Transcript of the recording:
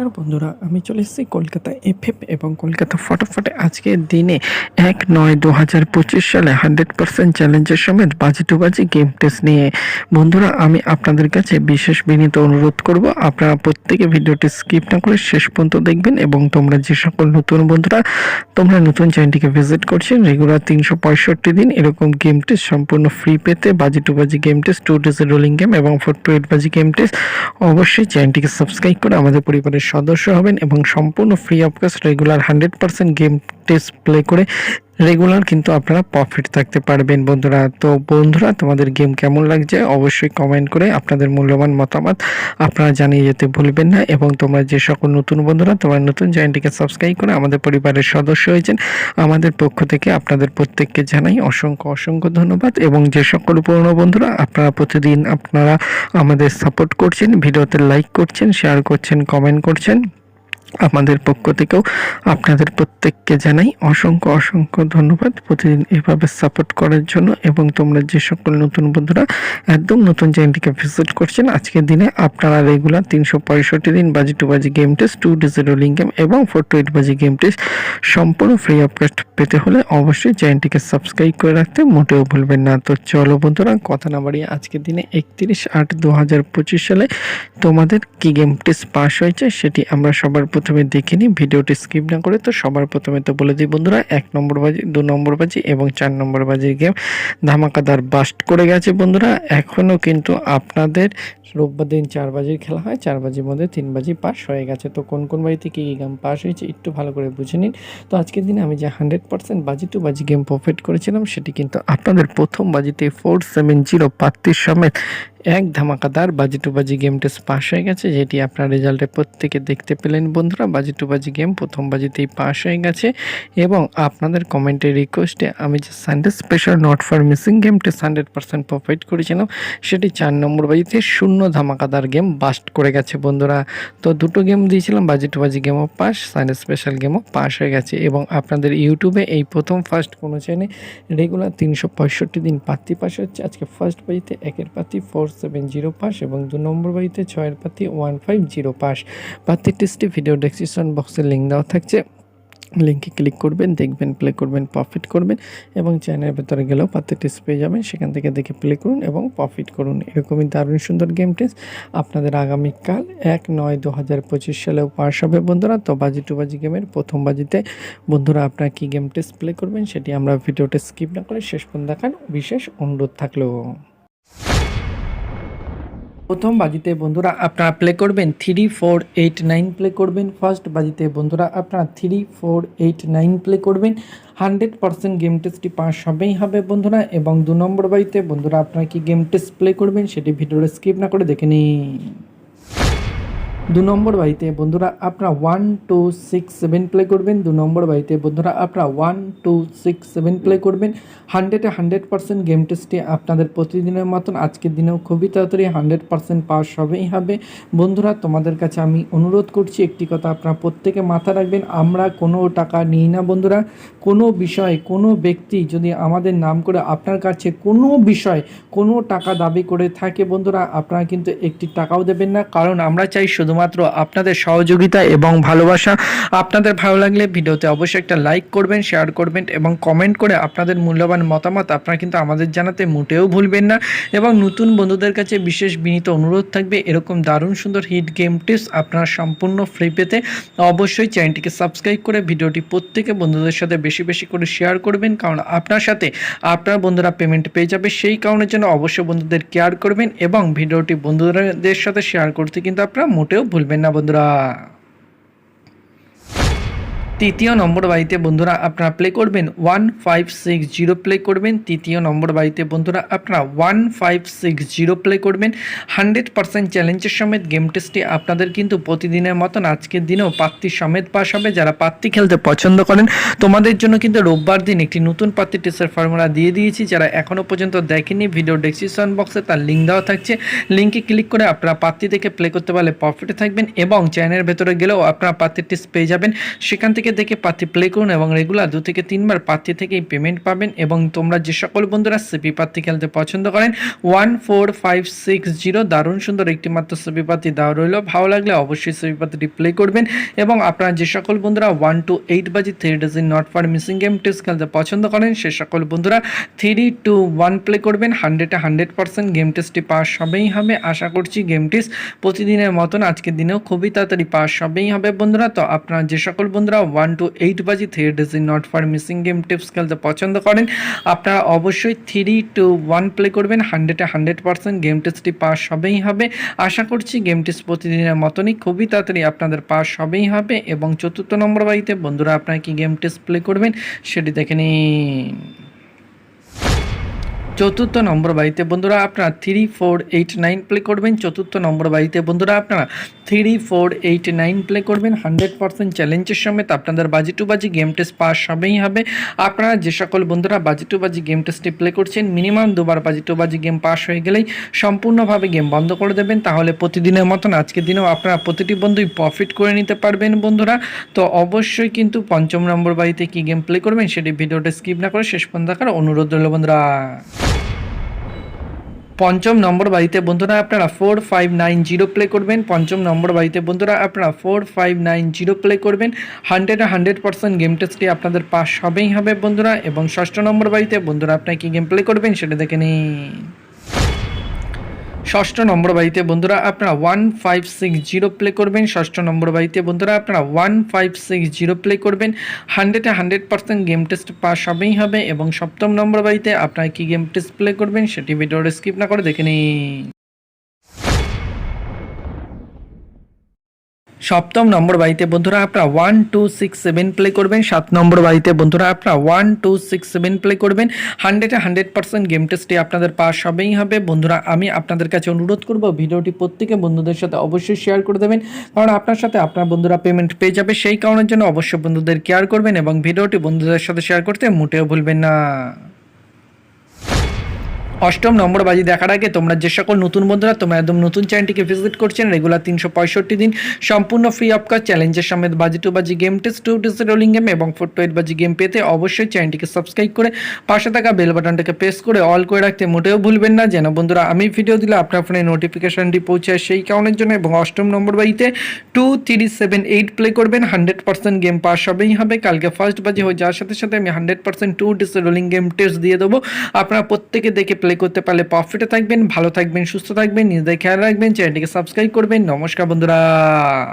আর বন্ধুরা, আমি চলে এসেছি কলকাতা এফএফ এবং কলকাতা ফটোফটে আজকের দিনে এক নয় দু হাজার পঁচিশ সালে হান্ড্রেড পার্সেন্ট চ্যালেঞ্জের সমেত বাজি টু বাজি গেম টেস্ট নিয়ে। বন্ধুরা, আমি আপনাদের কাছে বিশেষ বিনীত অনুরোধ করব, আপনারা প্রত্যেকে ভিডিওটি স্কিপ না করে শেষ পর্যন্ত দেখবেন এবং তোমরা যে সকল নতুন বন্ধুরা, তোমরা নতুন চ্যানেলটিকে ভিজিট করছেন রেগুলার তিনশো পঁয়ষট্টি দিন এরকম গেম টেস্ট সম্পূর্ণ ফ্রি পেতে বাজি টু বাজি গেম টেস্ট টু ডেজের রোলিং গেম এবং ফোর টু এইট বাজি গেম টেস্ট অবশ্যই চ্যানেলটিকে সাবস্ক্রাইব করে আমাদের পরিবারের সদস্য হবেন এবং সম্পূর্ণ free of cost regular hundred percent game test play করে রেগুলার কিন্তু আপনারা প্রফিট থাকতে পারবেন বন্ধুরা। তো বন্ধুরা, তোমাদের গেম কেমন লাগছে অবশ্যই কমেন্ট করে আপনাদের মূল্যবান মতামত আপনারা জানিয়ে যেতে ভুলবেন না এবং তোমরা যে সকল নতুন বন্ধুরা, তোমরা নতুন চ্যানেলটিকে সাবস্ক্রাইব করে আমাদের পরিবারের সদস্য হয়েছেন। আমাদের পক্ষ থেকে আপনাদের প্রত্যেককে জানাই অসংখ্য অসংখ্য ধন্যবাদ এবং যে সকল পুরনো বন্ধুরা, আপনারা প্রতিদিন আপনারা আমাদের সাপোর্ট করছেন, ভিডিওতে লাইক করছেন শেয়ার করছেন কমেন্ট করছেন। আমাদের পক্ষ থেকেও আপনাদের প্রত্যেককে জানাই অসংখ্য অসংখ্য ধন্যবাদ প্রতিদিন এভাবে সাপোর্ট করার জন্য এবং তোমরা যে সকল নতুন বন্ধুরা একদম নতুন চ্যানেলটিকে ভিজিট করছেন, আজকের দিনে আপনারা রেগুলার তিনশো পঁয়ষট্টি দিন বাজি টু বাজি game test two days rolling game এবং ফোর টু এইট বাজি গেম টেস্ট সম্পূর্ণ ফ্রি অফ কস্ট পেতে হলে অবশ্যই চ্যানেলটিকে সাবস্ক্রাইব করে রাখতে মোটেও ভুলবেন না। তো চলো বন্ধুরা, কথা না বাড়িয়ে আজকের দিনে একত্রিশ আট দু সালে তোমাদের কি গেম টেস্ট পাস হয়েছে সেটি আমরা সবার প্রথমে দেখে নিই, ভিডিওটি স্কিপ না করে তো সবার প্রথমে তো বলে দিই বন্ধুরা, এক নম্বর বাজি, দু নম্বর বাজি এবং চার নম্বর বাজির গেম ধামাকাদার বাস্ট করে গেছে বন্ধুরা। এখনও কিন্তু আপনাদের রোববার দিন চার বাজির খেলা হয়, চার বাজির মধ্যে তিন বাজি পাস হয়ে গেছে। তো কোন কোন বাজিতে কী কী গেম পাস হয়েছে একটু ভালো করে বুঝে নিন। তো আজকের দিনে আমি যে হান্ড্রেড পার্সেন্ট বাজি টু বাজি গেম প্রফিট করেছিলাম, সেটি কিন্তু আপনাদের প্রথম বাজিতে ফোর সেভেন জিরো পাত্রির সমেত এক ধামাকাদার বাজি টু বাজি গেম টেস্ট পাস হয়ে গেছে, যেটি আপনার রেজাল্টে প্রত্যেকে দেখতে পেলেন বন্ধুরা। বাজি টু বাজি গেম প্রথম বাজিতেই পাস হয়ে গেছে এবং আপনাদের কমেন্টের রিকোয়েস্টে আমি যে Sunday special not for missing game test hundred percent provide করেছিলাম, সেটি চার নম্বর বাজিতে শূন্য ধামাকাদার গেম বাস্ট করে গেছে বন্ধুরা। তো দুটো গেম দিয়েছিলাম বাজি টু বাজি গেমও পাস সানডে স্পেশাল গেমও পাস হয়ে গেছে এবং আপনাদের ইউটিউবে এই প্রথম ফার্স্ট কোনো চ্যানে রেগুলার তিনশো পঁয়ষট্টি দিন পাত্তি পাস হচ্ছে। আজকে ফার্স্ট বাজিতে একের পাত্তি ফোর সেভেন জিরো পাস এবং দু নম্বর বাড়িতে ছয়ের পাতি ওয়ান ফাইভ জিরো পাস পাত্তির টেস্টে ভিডিও ডেসক্রিপশন বক্সে লিঙ্ক দেওয়া থাকছে। লিঙ্কে ক্লিক করবেন, দেখবেন প্লে করবেন প্রফিট করবেন এবং চ্যানেলের ভেতরে গেলেও পাত্রের টেস্ট পেয়ে যাবেন। সেখান থেকে দেখে প্লে করুন এবং প্রফিট করুন। এরকমই দারুণ সুন্দর গেম টেস্ট আপনাদের আগামীকাল এক নয় দু হাজার পঁচিশ সালেও পাস হবে। বন্ধুরা, তো বাজি টু বাজি গেমের প্রথম বাজিতে বন্ধুরা, আপনারা কী গেম টেস্ট প্লে করবেন সেটি আমরা ভিডিওটা স্কিপ না করে শেষ পর্যন্ত দেখার বিশেষ অনুরোধ থাকলেও প্রথম বাজিতে বন্ধুরা আপনারা প্লে করবেন three four eight nine play করবেন। ফার্স্ট বাজিতে বন্ধুরা আপনারা three four eight nine play করবেন। হান্ড্রেড পার্সেন্ট গেম টেস্টটি পাস হবেই হবে বন্ধুরা। এবং দু নম্বর বাজিতে বন্ধুরা আপনারা কি গেম টেস্ট প্লে করবেন সেটি ভিডিওটা স্কিপ না করে দেখে নিন। দু নম্বর বাড়িতে বন্ধুরা আপনারা one two six seven play করবেন। দু নম্বর বাড়িতে বন্ধুরা আপনারা one two six seven play করবেন। হান্ড্রেডে হান্ড্রেড পার্সেন্ট গেম টেস্টে আপনাদের প্রতিদিনের মতন আজকের দিনেও খুবই তাড়াতাড়ি হান্ড্রেড পার্সেন্ট পাস হবেই হবে। বন্ধুরা, তোমাদের কাছে আমি অনুরোধ করছি, একটি কথা আপনারা প্রত্যেকে মাথা রাখবেন, আমরা কোনো টাকা নিই না বন্ধুরা। কোনো বিষয়ে কোনো ব্যক্তি যদি আমাদের নাম করে আপনার কাছে কোনো বিষয় কোনো টাকা দাবি করে থাকে বন্ধুরা, আপনারা কিন্তু একটি টাকাও দেবেন না। কারণ আমরা চাই শুধুমাত্র আপনাদের সহযোগিতা এবং ভালোবাসা। আপনাদের ভালো লাগলে ভিডিওতে অবশ্যই একটা লাইক করবেন শেয়ার করবেন এবং কমেন্ট করে আপনাদের মূল্যবান মতামত আপনারা কিন্তু আমাদের জানাতে মোটেও ভুলবেন না। এবং নতুন বন্ধুদের কাছে বিশেষ বিনীত অনুরোধ থাকবে, এরকম দারুণ সুন্দর হিট গেম টিপস আপনারা সম্পূর্ণ ফ্রি পেতে অবশ্যই চ্যানেলটিকে সাবস্ক্রাইব করে ভিডিওটি প্রত্যেকে বন্ধুদের সাথে বেশি বেশি করে শেয়ার করবেন। কারণ আপনার সাথে আপনার বন্ধুরা পেমেন্ট পেয়ে যাবে, সেই কারণের জন্য অবশ্যই বন্ধুদের কেয়ার করবেন এবং ভিডিওটি বন্ধুদের সাথে শেয়ার করতে কিন্তু আপনারা মোটেও ভুলবেন না বন্ধুরা। তৃতীয় নম্বর বাড়িতে বন্ধুরা আপনারা প্লে করবেন one five six zero play করবেন। তৃতীয় নম্বর বাড়িতে বন্ধুরা আপনারা one five six zero play করবেন। হান্ড্রেড পার্সেন্ট চ্যালেঞ্জের সমেত গেম টেস্টটি আপনাদের কিন্তু প্রতিদিনের মতন আজকের দিনেও পাত্তি সমেত পাস হবে। যারা পাত্তি খেলতে পছন্দ করেন, তোমাদের জন্য কিন্তু রোববার দিন একটি নতুন পাত্তি টেস্টের ফর্মুলা দিয়ে দিয়েছি। যারা এখনও পর্যন্ত দেখেনি ভিডিও ডেসক্রিপশন বক্সে তার লিঙ্ক দেওয়া থাকছে। লিঙ্কে ক্লিক করে আপনারা পাত্তি থেকে প্লে করতে পারলে প্রফিটে থাকবেন এবং চ্যানেলের ভেতরে গেলেও আপনারা পাত্তির টেস্ট পেয়ে যাবেন। সেখান থেকে প্রত্যেকে দেখে পাতি প্লে করুন এবং রেগুলার দু থেকে তিনবার পাতি থেকেই পেমেন্ট পাবেন এবং তোমরা যে সকল বন্ধুরা সিপি পাতি খেলতে পছন্দ করেন one four five six zero দারুণ সুন্দর একটি মাত্র সিপি পাতি দেওয়া রইল। ভালো লাগলে অবশ্যই সিপি পাতিটি প্লে করবেন এবং আপনারা যে সকল বন্ধুরা ওয়ান টু এইট বাজি three dozen not for missing game test খেলতে পছন্দ করেন, সে সকল বন্ধুরা থ্রি টু ওয়ান প্লে করবেন হান্ড্রেডে হান্ড্রেড পার্সেন্ট গেম টেস্টটি পাস হবেই হবে। আশা করছি গেম টেস্ট প্রতিদিনের মতন আজকের দিনেও খুবই তাড়াতাড়ি পাস হবেই হবে বন্ধুরা। তো আপনারা যে সকল বন্ধুরা ওয়ান টু এইট বাজি three dozen not for missing game tips খেলতে পছন্দ করেন, আপনারা অবশ্যই থ্রি টু ওয়ান প্লে করবেন হান্ড্রেডে হান্ড্রেড পার্সেন্ট গেম টেস্টটি পাস হবেই হবে। আশা করছি গেম টেস্ট প্রতিদিনের মতনই খুবই তাড়াতাড়ি আপনাদের পাস হবেই হবে এবং চতুর্থ নম্বর বাড়িতে বন্ধুরা আপনারা কি গেম টেস্ট প্লে করবেন, সেটি দেখে নিন। চতুর্থ নম্বর বাড়িতে। বন্ধুরা, আপনারা three four eight nine play করবেন। চতুর্থ নম্বর বাড়িতে। বন্ধুরা, আপনারা three four eight nine play করবেন। হান্ড্রেড পার্সেন্ট চ্যালেঞ্জের সমেত আপনাদের বাজি টু বাজি গেম টেস্ট পাস হবেই হবে। আপনারা যে সকল বন্ধুরা বাজি টু বাজি গেম টেস্টটি প্লে করছেন মিনিমাম দুবার বাজি টু বাজি গেম পাস হয়ে গেলেই সম্পূর্ণভাবে গেম বন্ধ করে দেবেন। তাহলে প্রতিদিনের মতন আজকের দিনেও আপনারা প্রতিটি বন্ধুই প্রফিট করে নিতে পারবেন বন্ধুরা। তো অবশ্যই কিন্তু পঞ্চম নম্বর বাড়িতে কি গেম প্লে করবেন, সেটি ভিডিওটা স্কিপ না করে শেষ পর্যন্ত দেখার অনুরোধ রইল বন্ধুরা। পঞ্চম নম্বর বাড়িতে বন্ধুরা আপনারা four five nine zero play করবেন। পঞ্চম নম্বর বাড়িতে বন্ধুরা আপনারা four five nine zero play করবেন। হান্ড্রেড হান্ড্রেড পার্সেন্ট গেম টেস্টটি আপনাদের পাস হবেই হবে বন্ধুরা। এবং ষষ্ঠ নম্বর বাড়িতে বন্ধুরা আপনারা কি গেম প্লে করবেন সেটা দেখে নিন। ষষ্ঠ নম্বর বাড়িতে বন্ধুরা আপনারা one five six zero play করবেন। ষষ্ঠ নম্বর বাড়িতে বন্ধুরা আপনারা one five six zero play করবেন। হান্ড্রেডে hundred percent game test pass হবেই হবে এবং সপ্তম নম্বর বাড়িতে আপনারা কি গেম টেস্ট প্লে করবেন সেটি ভিডিওটা স্কিপ না করে দেখে নিন। সপ্তম নম্বর বাড়িতে বন্ধুরা আপনারা one two six seven play করবেন। সাত নম্বর বাড়িতে বন্ধুরা আপনারা one two six seven play করবেন। হান্ড্রেডে হান্ড্রেড পার্সেন্ট গেম টেস্টে আপনাদের পাস হবেই হবে। বন্ধুরা, আমি আপনাদের কাছে অনুরোধ করব, ভিডিওটি প্রত্যেকে বন্ধুদের সাথে অবশ্যই শেয়ার করে দেবেন। কারণ আপনার সাথে আপনার বন্ধুরা পেমেন্ট পেয়ে যাবে, সেই কারণের জন্য অবশ্যই বন্ধুদের কেয়ার করবেন এবং ভিডিওটি বন্ধুদের সাথে শেয়ার করতে মোটেও ভুলবেন না। অষ্টম নম্বর বাজি দেখার আগে তোমরা যে সকল নতুন বন্ধুরা, তোমরা একদম নতুন চ্যানেলটিকে ভিজিট করছেন রেগুলার তিনশো পঁয়ষট্টি দিন সম্পূর্ণ ফ্রি অফ কাজ চ্যালেঞ্জের সমেত বাজি টু বাজি game test two test rolling game এবং ফোর টু এইট বাজি গেম পেতে অবশ্যই চ্যানেলটিকে সাবস্ক্রাইব করে পাশে থাকা বেল বাটনটাকে প্রেস করে অল করে রাখতে মোটেও ভুলবেন না। যেন বন্ধুরা, আমি ভিডিও দিলে আপনার ফোনে নোটিফিকেশনটি পৌঁছায় সেই কারণের জন্য এবং অষ্টম নম্বর বাজিতে two three seven eight play করবেন হান্ড্রেড পার্সেন্ট গেম পাস হবেই হবে। কালকে ফার্স্ট বাজি হয়ে যাওয়ার সাথে সাথে আমি hundred percent to test rolling game test দিয়ে দেবো। আপনারা প্রত্যেকে দেখে করতে পারলে প্রফিটে থাকবেন, ভালো থাকবেন, সুস্থ থাকবেন, নিজেদের খেয়াল রাখবেন চ্যানেলটিকে সাবস্ক্রাইব করবেন। নমস্কার বন্ধুরা।